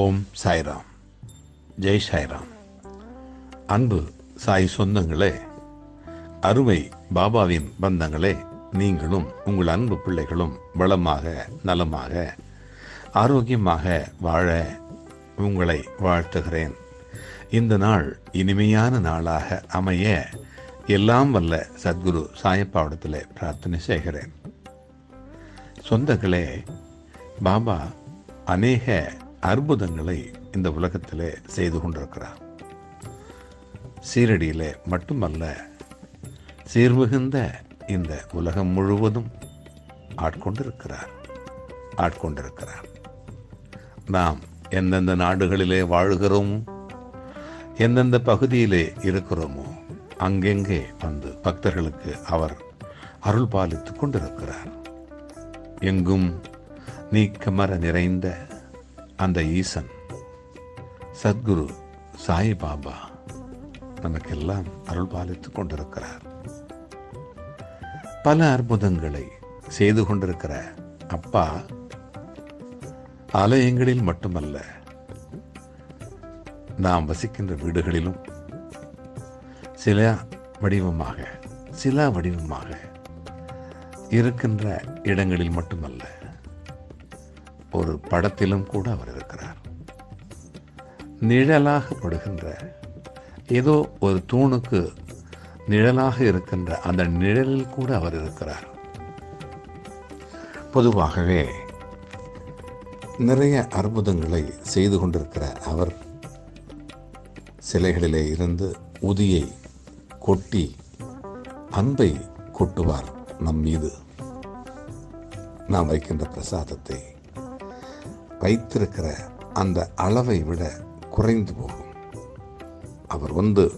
ஓம் சாய்ராம். ஜெய் சாய்ராம். அன்பு சாய் சொந்தங்களே அருமை பாபாவின் பந்தங்களே நீங்களும் உங்கள் அன்பு பிள்ளைகளும் வளமாக நலமாக ஆரோக்கியமாக வாழ உங்களை வாழ்த்துகிறேன். இந்த நாள் இனிமையான நாளாக அமைய எல்லாம் வல்ல சத்குரு சாயப்பாவிடத்தில் பிரார்த்தனை செய்கிறேன். சொந்தங்களே பாபா அநேக அற்புதங்களை இந்த உலகத்திலே செய்து கொண்டிருக்கிறார். சீரடியிலே மட்டுமல்ல சீர்மிகுந்த இந்த உலகம் முழுவதும் ஆட்கொண்டிருக்கிறார் ஆட்கொண்டிருக்கிறார். நாம் எந்தெந்த நாடுகளிலே வாழுகிறோமோ எந்தெந்த பகுதியிலே இருக்கிறோமோ அங்கெங்கே வந்து பக்தர்களுக்கு அவர் அருள் பாலித்துக் கொண்டிருக்கிறார். எங்கும் நீக்கமர நிறைந்த அந்த ஈசன். சத்குரு சாய்பாபா நமக்கெல்லாம் அருள் பாலித்துக் கொண்டிருக்கிறார். பல அற்புதங்களை செய்து கொண்டிருக்கிற அப்பா ஆலயங்களில் மட்டுமல்ல நாம் வசிக்கின்ற வீடுகளிலும் சில வடிவமாக சில வடிவமாக இருக்கின்ற இடங்களில் மட்டுமல்ல ஒரு படத்திலும் கூட அவர் இருக்கிறார். நிழலாக படுகின்ற ஏதோ ஒரு தூணுக்கு நிழலாக இருக்கின்ற அந்த நிழலில் கூட அவர் இருக்கிறார். பொதுவாகவே நிறைய அற்புதங்களை செய்து கொண்டிருக்கிற அவர் சிலைகளிலே இருந்து உதியை கொட்டி அன்பை கொட்டுவார் நம் மீது. நாம் வைக்கின்ற பிரசாதத்தை வைத்திருக்கிற அந்த அளவை விட குறைந்து போகும். அவர் வந்து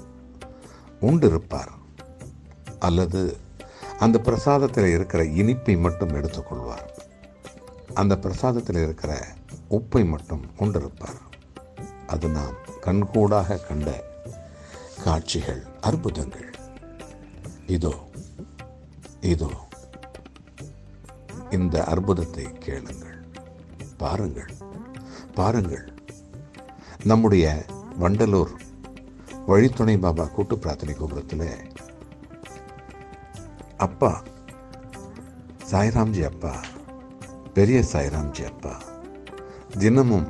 உண்டிருப்பார். அல்லது அந்த பிரசாதத்தில் இருக்கிற இனிப்பை மட்டும் எடுத்துக்கொள்வார். அந்த பிரசாதத்தில் இருக்கிற உப்பை மட்டும் உண்டிருப்பார். அது நாம் கண்கூடாக கண்ட காட்சிகள் அற்புதங்கள். இதோ இதோ இந்த அற்புதத்தை கேளுங்கள். பாருங்கள். பாருங்கள். நம்முடைய வண்டலூர் வழித்துணை பாபா கூட்டு பிரார்த்தனை கோபுரத்தில் அப்பா சாய்ராம்ஜி அப்பா பெரிய சாய்ராம்ஜி அப்பா தினமும்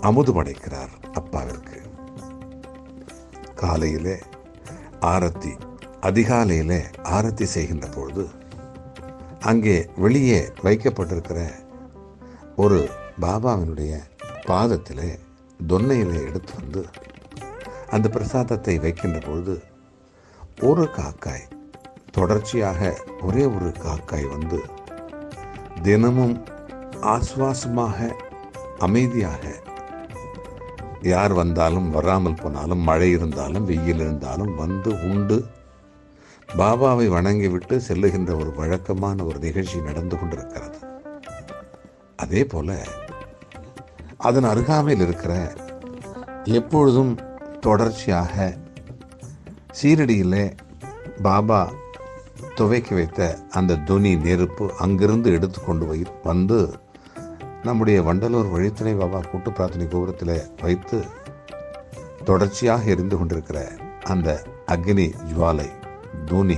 அமுது படைக்கிறார் அப்பாவிற்கு. காலையிலே ஆரத்தி அதிகாலையிலே ஆரத்தி செய்கின்ற பொழுது அங்கே வெளியே வைக்கப்பட்டிருக்கிற ஒரு பாபாவினுடைய பாதத்தில் தொன்னையிலே எடுத்து வந்து அந்த பிரசாதத்தை வைக்கின்ற பொழுது ஒரு காக்காய் தொடர்ச்சியாக ஒரே ஒரு காக்காய் வந்து தினமும் ஆஸ்வாசமாக அமைதியாக யார் வந்தாலும் வராமல் போனாலும் மழை இருந்தாலும் வெயில் இருந்தாலும் வந்து உண்டு. பாபாவை வணங்கிவிட்டு செல்லுகின்ற ஒரு வழக்கமான ஒரு நிகழ்ச்சி நடந்து கொண்டிருக்கிறது. அதே போல அதன் அருகாமையில் இருக்கிற எப்பொழுதும் தொடர்ச்சியாக சீரடியிலே பாபா துவைக்கி வைத்த அந்த துணி நெருப்பு அங்கிருந்து எடுத்து கொண்டு வை வந்து நம்முடைய வண்டலூர் வழித்துணை பாபா கூட்டு பிரார்த்தனை கோபுரத்தில் வைத்து தொடர்ச்சியாக எரிந்து கொண்டிருக்கிற அந்த அக்னி ஜுவாலை தூணி.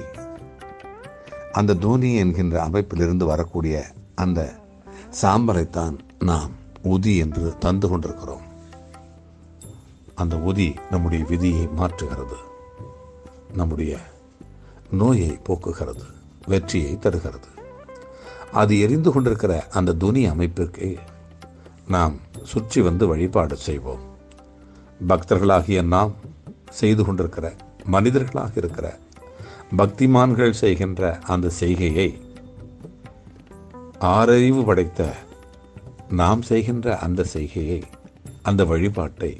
அந்த தூணி என்கின்ற அமைப்பிலிருந்து வரக்கூடிய அந்த சாம்பலைத்தான் நாம் உதி என்று தந்து கொண்டிருக்கிறோம். அந்த உதி நம்முடைய விதியை மாற்றுகிறது. நம்முடைய நோயை போக்குகிறது வெற்றியை தருகிறது. அது எரிந்து கொண்டிருக்கிற அந்த துணி அமைப்பிற்கு நாம் சுற்றி வந்து வழிபாடு செய்வோம். பக்தர்களாகிய நாம் செய்து கொண்டிருக்கிற மனிதர்களாக இருக்கிற பக்திமான்கள் செய்கின்ற அந்த செய்கையை ஆறறிவு படைத்த நாம் செய்கின்ற அந்த செய்கையை அந்த வழிபாட்டை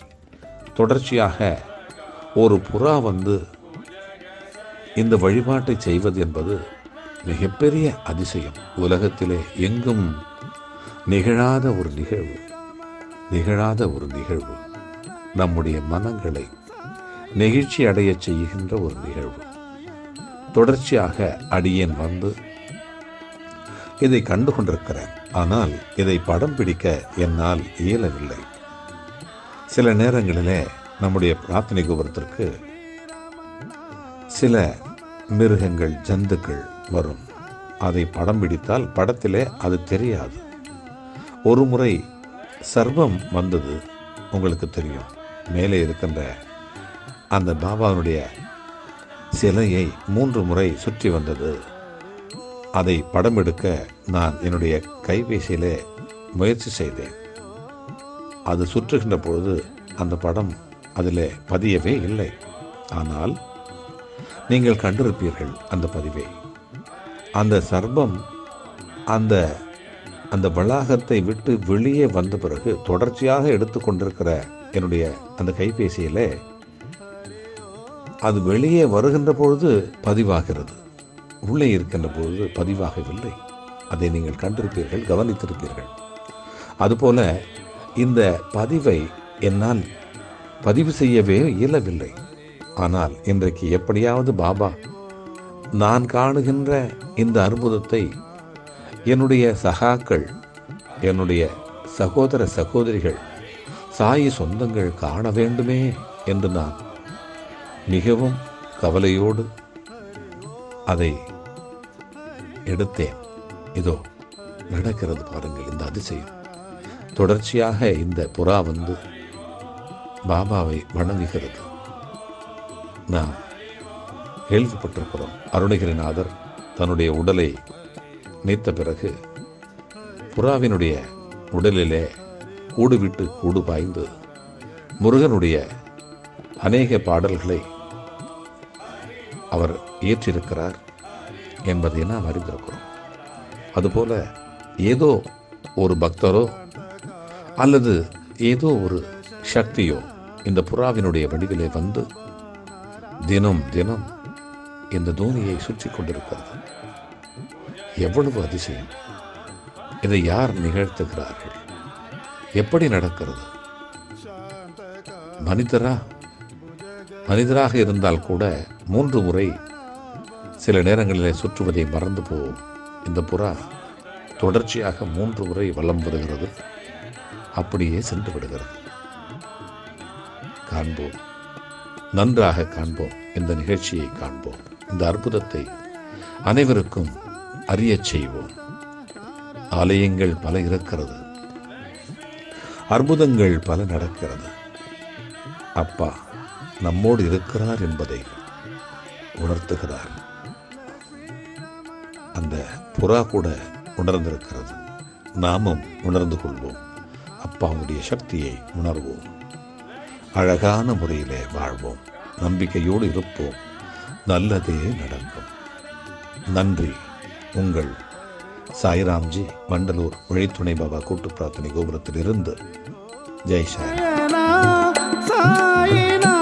தொடர்ச்சியாக ஒரு புறா வந்து இந்த வழிபாட்டை செய்வது என்பது மிகப்பெரிய அதிசயம். உலகத்திலே எங்கும் நிகழாத ஒரு நிகழ்வு நிகழாத ஒரு நிகழ்வு. நம்முடைய மனங்களை நெகிழ்ச்சி அடையச் செய்கின்ற ஒரு நிகழ்வு. தொடர்ச்சியாக அடியேன் வந்து இதை கண்டு கொண்டிருக்கிறேன் ஆனால் இதை படம் பிடிக்க என்னால் இயலவில்லை. சில நேரங்களிலே நம்முடைய பிரார்த்தனை கோபுரத்திற்கு சில மிருகங்கள் ஜந்துக்கள் வரும். அதை படம் பிடித்தால் படத்திலே அது தெரியாது. ஒரு முறை சர்வம் வந்தது உங்களுக்கு தெரியும். மேலே இருக்கின்ற அந்த பாபாவினுடைய சிலையை மூன்று முறை சுற்றி வந்தது. அதை படம் எடுக்க நான் என்னுடைய கைபேசியிலே முயற்சி செய்தேன். அது சுற்றுகின்ற பொழுது அந்த படம் அதில் பதியவே இல்லை. ஆனால் நீங்கள் கண்டிருப்பீர்கள் அந்த பதிவை. அந்த சர்பம் அந்த அந்த வளாகத்தை விட்டு வெளியே வந்த பிறகு தொடர்ச்சியாக எடுத்துக்கொண்டிருக்கிற என்னுடைய அந்த கைபேசியில் அது வெளியே வருகின்ற பொழுது பதிவாகிறது. உள்ளே இருக்கின்ற பொழுது பதிவாகவில்லை. அதை நீங்கள் கண்டிருப்பீர்கள் கவனித்திருப்பீர்கள். அதுபோல இந்த பதிவை என்னால் பதிவு செய்யவே இயலவில்லை. ஆனால் இன்றைக்கு எப்படியாவது பாபா நான் காணுகின்ற இந்த அற்புதத்தை என்னுடைய சகாக்கள் என்னுடைய சகோதர சகோதரிகள் சாயி சொந்தங்கள் காண வேண்டுமே என்று நான் மிகவும் கவலையோடு அதை எடுத்தேன். இதோ நடக்கிறது பாருங்கள் இந்த அதிசயம். தொடர்ச்சியாக இந்த புறா வந்து பாபாவை வணங்குகிறது. நாம் கேள்விப்பட்டிருக்கிறோம் அருணகிரிநாதர் தன்னுடைய உடலை நீத்த பிறகு புறாவினுடைய உடலிலே கூடு விட்டு கூடு பாய்ந்து முருகனுடைய அநேக பாடல்களை அவர் இயற்றிருக்கிறார் என்பதை நாம் அறிந்திருக்கிறோம். அதுபோல ஏதோ ஒரு பக்தரோ அல்லது ஏதோ ஒரு சக்தியோ இந்த புறாவினுடைய வடிவிலே வந்து தினம் தினம் இந்த தோனியை சுற்றி கொண்டிருக்கிறது. எவ்வளவு அதிசயம்! இதை யார் நிகழ்த்துகிறார்கள்? எப்படி நடக்கிறது? மனிதரா? மனிதராக இருந்தால் கூட மூன்று முறை சில நேரங்களிலே சுற்றுவதை மறந்து போவோம் இந்த புறா தொடர்ச்சியாக மூன்று முறை வலம் வருகிறது. அப்படியே சென்று விடுகிறது. காண்போம். நன்றாக காண்போம். இந்த நிகழ்ச்சியை காண்போம். இந்த அற்புதத்தை அனைவருக்கும் அறியச் செய்வோம். ஆலயங்கள் பல இருக்கிறது. அற்புதங்கள் பல நடக்கிறது. அப்பா நம்மோடு இருக்கிறார் என்பதை உணர்த்துகிறார். அந்த புறா கூட உணர்ந்திருக்கிறது. நாமும் உணர்ந்து கொள்வோம். அப்பாவுடைய சக்தியை உணர்வோம். அழகான முறையிலே வாழ்வோம். நம்பிக்கையோடு இருப்போம். நல்லதே நடக்கும். நன்றி. உங்கள் சாய்ராம்ஜி மண்டலூர் வழித்துணை பாபா கூட்டு பிரார்த்தனை கோபுரத்தில் இருந்து ஜெய் சாய் சாயினா